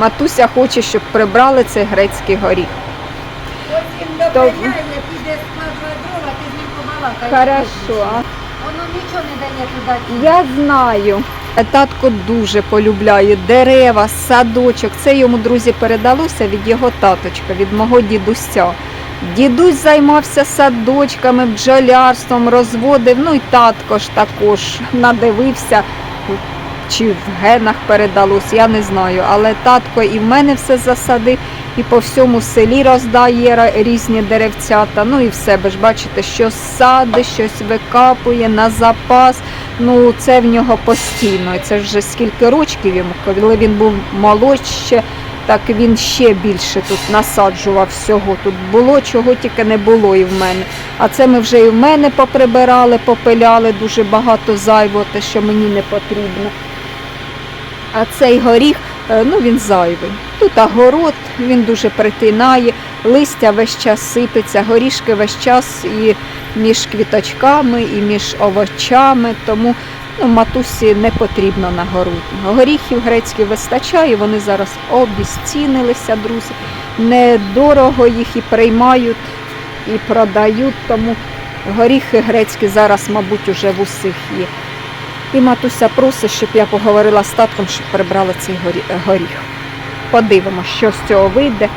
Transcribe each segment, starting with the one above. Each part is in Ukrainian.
Матуся хоче, щоб прибрали цей грецький горіх. Ось він То- піде складувати дрова, ти з ним побалакаєш. Хорошо. Воно нічого не дає туди. Я знаю. Татко дуже полюбляє дерева, садочок. Це йому, друзі, передалося від його таточка, від мого дідуся. Дідусь займався садочками, бджолярством, розводив, ну і татко ж також надивився, чи в генах передалось, я не знаю. Але татко і в мене все засадив, і по всьому селі роздає різні деревцята. Ну і в себе ж бачите, що сади, щось викапує на запас. Ну, це в нього постійно. І Це вже скільки рочків йому, коли він був молодше, так він ще більше тут насаджував всього. Тут було, чого тільки не було і в мене. А це ми вже і в мене поприбирали, попиляли дуже багато зайвого, те, що мені не потрібно. А цей горіх, е, ну він зайвий. Тут огород, він дуже притинає, листя весь час сипеться, горішки весь час і між квіточками, і між овочами. Тому ну, матусі не потрібно на городі. Горіхів грецьких вистачає, вони зараз обіцінилися, друзі. Недорого їх і приймають, і продають, тому горіхи грецькі зараз, мабуть, уже в усіх є. І матуся просить, щоб я поговорила з татком, щоб прибрали цей горіх. Подивимося, що з цього вийде.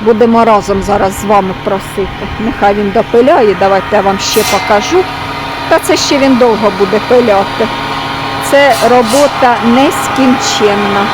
Будемо разом зараз з вами просити. Нехай він допиляє, давайте я вам ще покажу. Та це ще він довго буде пиляти. Це робота нескінченна.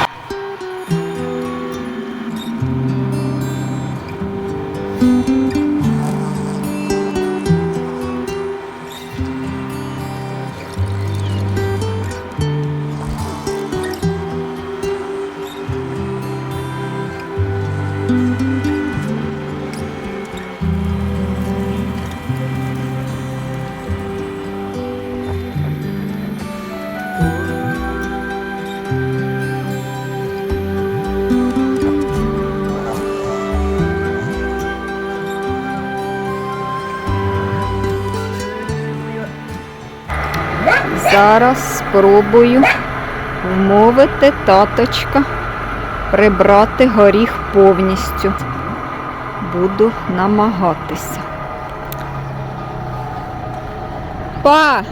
Зараз спробую вмовити таточка прибрати горіх повністю. Буду намагатися. Па,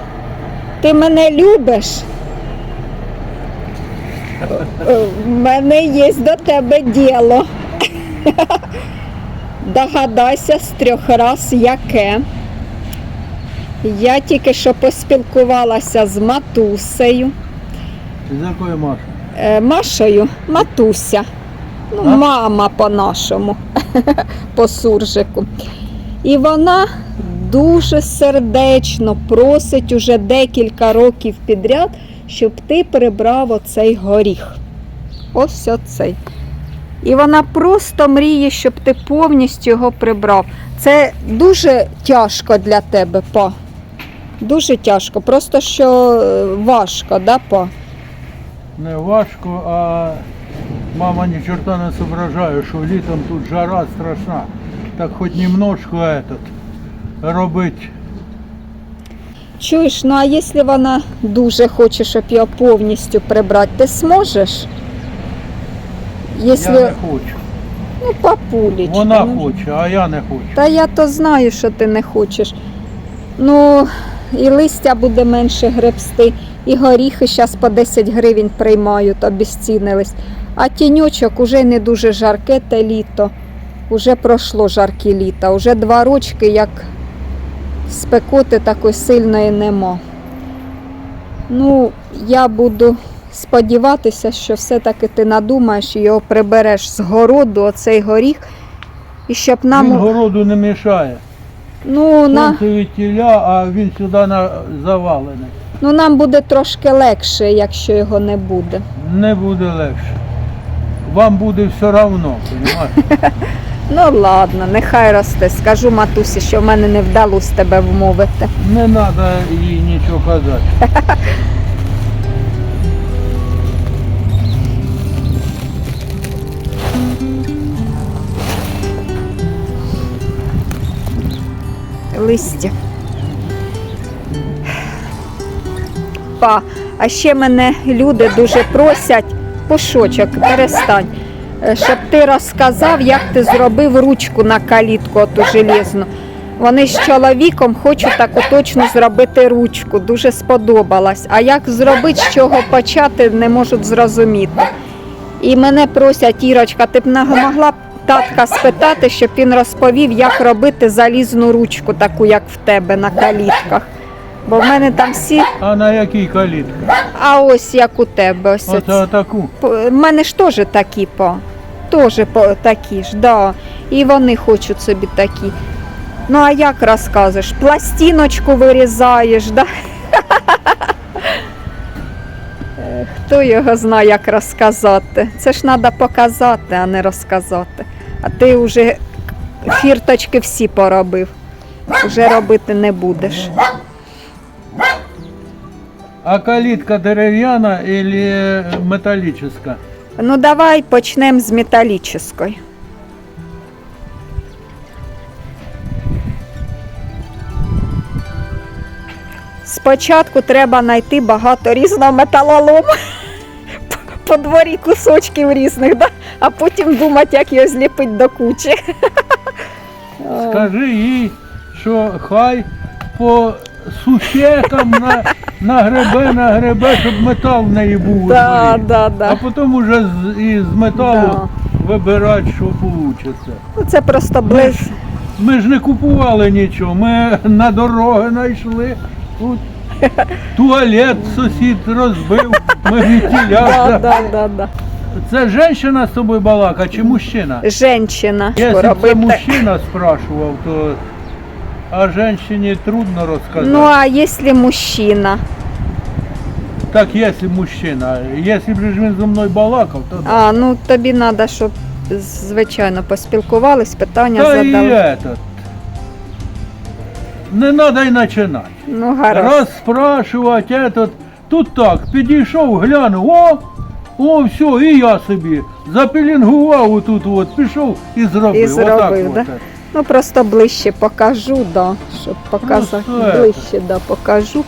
ти мене любиш? У мене є до тебе діло. Догадайся з трьох раз яке. Я тільки що поспілкувалася з матусею. З якої Маша? Е, Машею, матуся. Ну, А? мама по-нашому, по суржику. І вона дуже сердечно просить уже декілька років підряд, щоб ти прибрав оцей горіх. Ось оцей. І вона просто мріє, щоб ти повністю його прибрав. Це дуже тяжко для тебе, па. Дуже тяжко. Просто що е, важко, да, па? Не важко, а мама ні чорта не соображає, що літом тут жара страшна. Так хоч немножко этот, робить. Чуєш, ну а якщо вона дуже хоче, щоб його повністю прибрати, ти зможеш? Якщо, Я не хочу. ну, папулечка. Вона ну, хоче, а я не хочу. Та я то знаю, що ти не хочеш. Ну, і листя буде менше гребсти, і горіхи зараз по 10 гривень приймають, обіцінились. А тіньочок уже не дуже жарке те літо. Уже пройшло жаркі літа. Уже два рочки, як спекоти такої сильної нема. Ну, я буду сподіватися, що все-таки ти надумаєш його прибереш з городу, оцей горіх, і щоб нам. Він городу не мішає. Ну, на, тіля, а він сюди на, завалений. ну нам буде трошки легше, якщо його не буде. Не буде легше. Вам буде все одно, розумієте? Ну ладно, нехай росте. Скажу матусі, що в мене не вдалося тебе вмовити. Не треба їй нічого казати. Листя. Па, а ще мене люди дуже просять, пошочок, перестань. е, щоб ти розказав, як ти зробив ручку на калітку оту железну. Вони з чоловіком хочуть таку точно зробити ручку. Дуже сподобалась. А як зробити, з чого почати, не можуть зрозуміти. І мене просять, Ірочка, ти б могла б татка спитати, щоб він розповів, як робити залізну ручку, таку, як в тебе на калітках. Бо в мене там всі, А на якій калітці? а ось як у тебе. Ось Оце оці. отаку. В мене ж теж такі по. Теж по такі ж, да. І вони хочуть собі такі. Ну а як розказуєш? Пластиночку вирізаєш, да? Е, Хто його знає, як розказати? Це ж треба показати, а не розказати. А ти вже фірточки всі поробив. Вже робити не будеш. А калітка дерев'яна или металічна? Ну давай почнемо з металічної. Спочатку треба знайти багато різного металолому. По дворі кусочків різних, да? А потім думати, як його зліпити до кучі. Скажи їй, що хай по сусекам на, нагребе, нагребе, щоб метал в неї був. у Да, дворі. да, А потім уже з, із металу вибирати, що вийде. Ну, Це просто близ. Ми ж не купували нічого, ми на дороги знайшли. Тут туалет сусід розбив, ми Да, відтіля. да, да, да. Це жінка з тобою балака чи мужчина? Женщина. Якщо це мужчина спрашував, то а жінці трудно розказати. Ну а якщо мужчина? Так, якщо мужчина. Якщо б ж він зі мною балакав, то да. А, ну тобі треба, щоб звичайно поспілкувались, питання Та і этот. Не треба й починати. Ну, гаразд. Розспрашувати этот. Тут так, підійшов, глянув, о, о, все, і я собі. Запілінгував отут, от, пішов і зробив. І зробив, Отак да? от. Ну просто ближче покажу, да, щоб показати. Це. ближче да, покажу.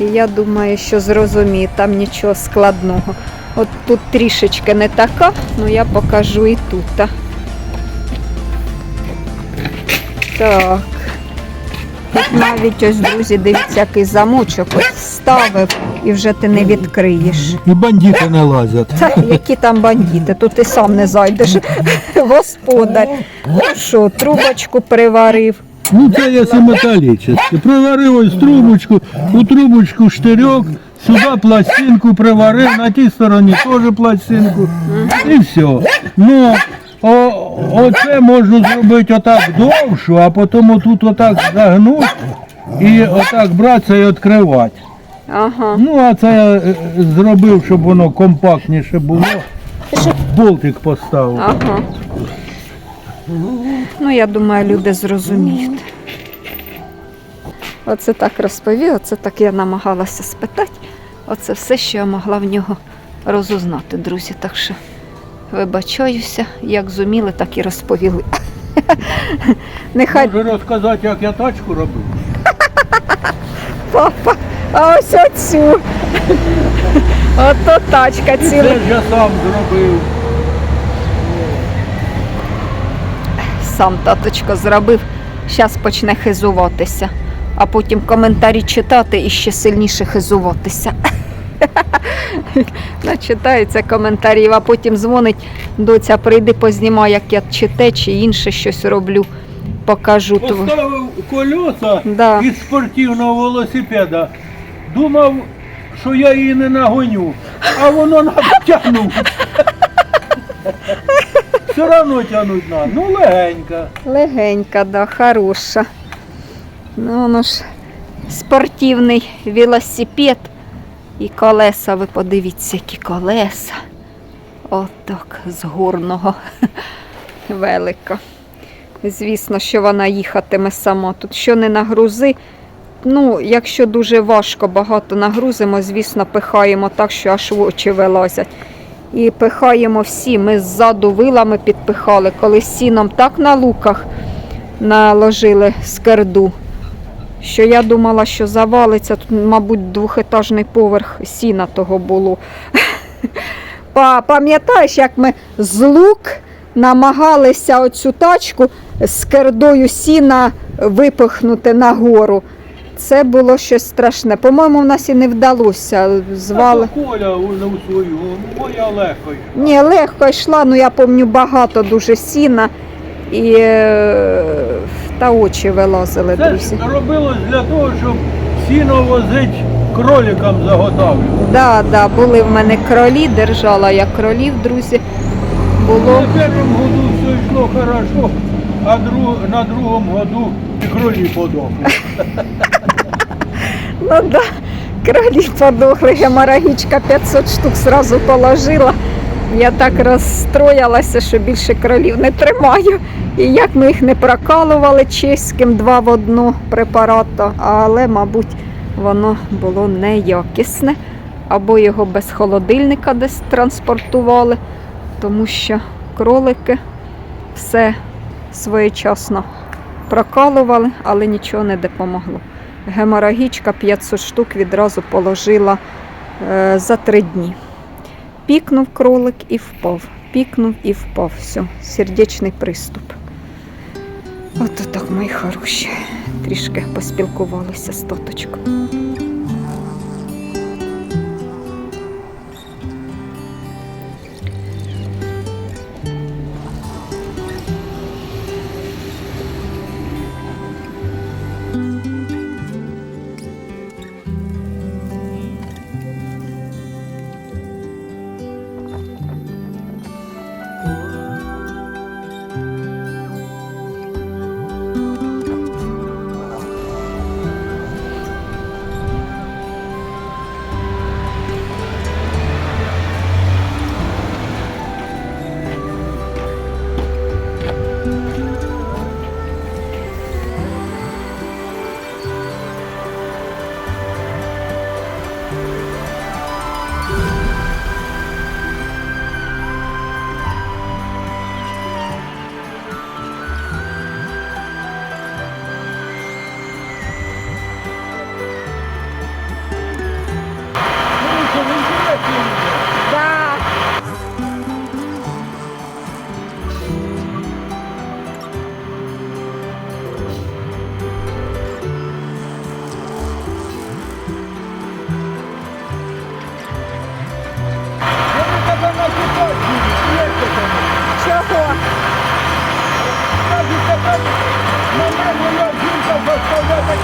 І я думаю, що зрозумію, там нічого складного. От тут трішечки не така, ну я покажу і тут. а. Так. Тут навіть ось, друзі, дивіться, який замочок ось вставив і вже ти не відкриєш. І бандити не лазять. Та які там бандити, тут ти сам не зайдеш. Господар. Ну що, трубочку приварив. Ну це якщо металічне. Приварив ось трубочку, у трубочку штирьок, сюди пластинку приварив, на тій стороні теж пластинку. І все. Ну, о, оце можна зробити отак довшу, а потім отут отак загнути і отак братися і відкривати. Ага. Ну, а це я е, зробив, щоб воно компактніше було. Болтик поставив. Ага. Ну, я думаю, люди зрозуміють. Оце так розповів, оце так я намагалася спитати. Оце все, що я могла в нього розузнати, друзі. Так що вибачаюся, як зуміли, так і розповіли. Нехай Можу розказати, як я тачку робив. папа, а ось оцю. Ото тачка Це ціла. ж я сам зробив. Сам таточко зробив, зараз почне хизуватися, а потім коментарі читати і ще сильніше хизуватися. Начитається коментарів, а потім дзвонить, доця, прийди познімай, як я чи те, чи інше щось роблю. Покажу. Поставив колеса Да. із спортивного велосипеда. Думав, що я її не нагоню, а воно натягнув. Все одно тягнуть на. Ну легенька. Легенька, да, хороша. Ну, воно ж спортивний велосипед і колеса, ви подивіться, які колеса. Отак, з горного велика. Звісно, що вона їхатиме сама. Тут що не нагрузи. Ну, якщо дуже важко, багато нагрузимо, звісно, пихаємо так, що аж в очі вилазять. І пихаємо всі. Ми ззаду вилами підпихали, коли сіном так на луках наложили скерду, що я думала, що завалиться. Тут, мабуть, двохетажний поверх сіна того було. Пам'ятаєш, як ми з лук намагалися оцю тачку з кердою сіна випихнути нагору. Це було щось страшне. По-моєму, в нас і не вдалося. Звали. То Коля у свою, моя легко. йшла. Ні, легко йшла, ну я пам'ятаю багато дуже сіна і е, та очі вилазили, Це друзі. робилось для того, щоб сіно возить кроликам заготавлювати. Да, да, були в мене кролі, держала я кролів, друзі. Було. На першому году все йшло хорошо, а друг, на другому году кролі подохли. Ну да, кролі подохли, геморагічка 500 штук сразу положила. Я так розстроїлася, що більше кролів не тримаю. І як ми їх не прокалували чеським два в одну препарату, але, мабуть, воно було неякісне. Або його без холодильника десь транспортували, тому що кролики все своєчасно прокалували, але нічого не допомогло. Геморагічка 500 штук відразу положила е, за три дні. Пікнув кролик і впав. Пікнув і впав. Все, сердечний приступ. Ото так, мої хороші. Трішки поспілкувалися з тоточкою.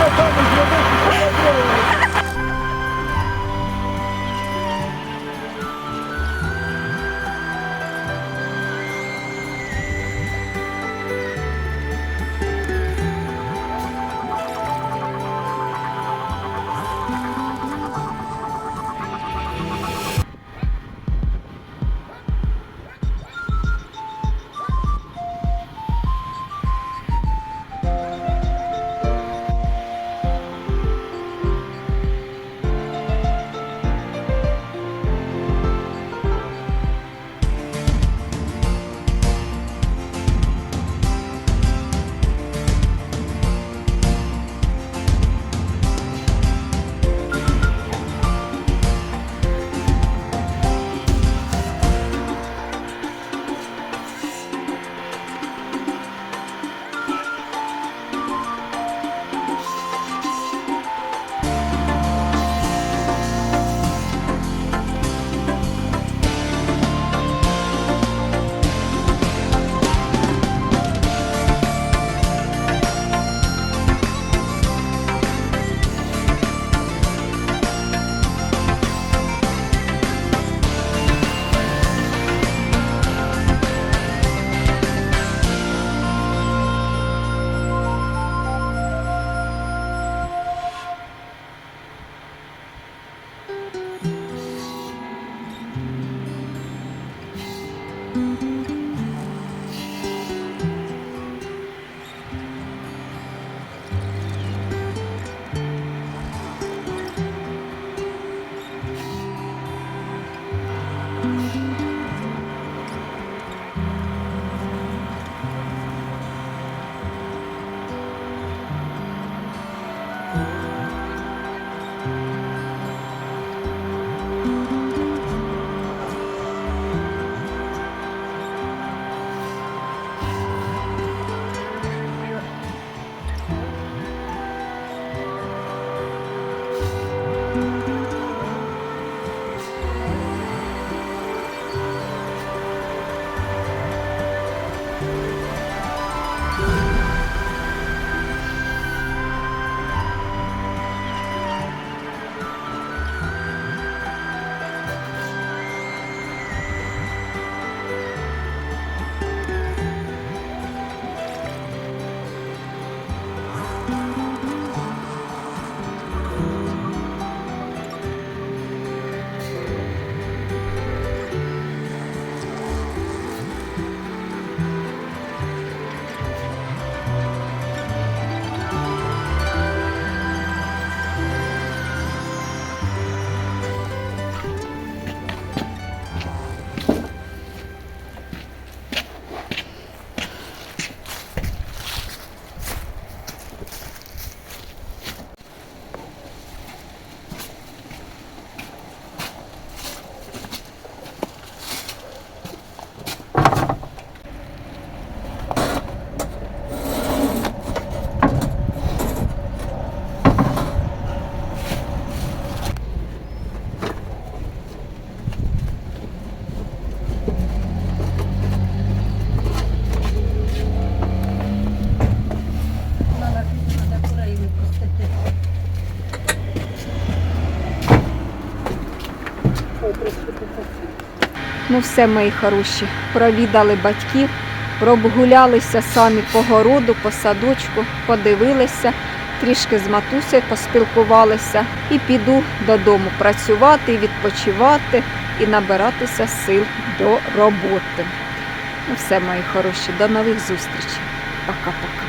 Super Bowl. Ну все, мої хороші, провідали батьків, прогулялися самі по городу, по садочку, подивилися, трішки з матусею поспілкувалися і піду додому працювати, відпочивати і набиратися сил до роботи. Ну все, мої хороші, до нових зустрічей. Пока-пока.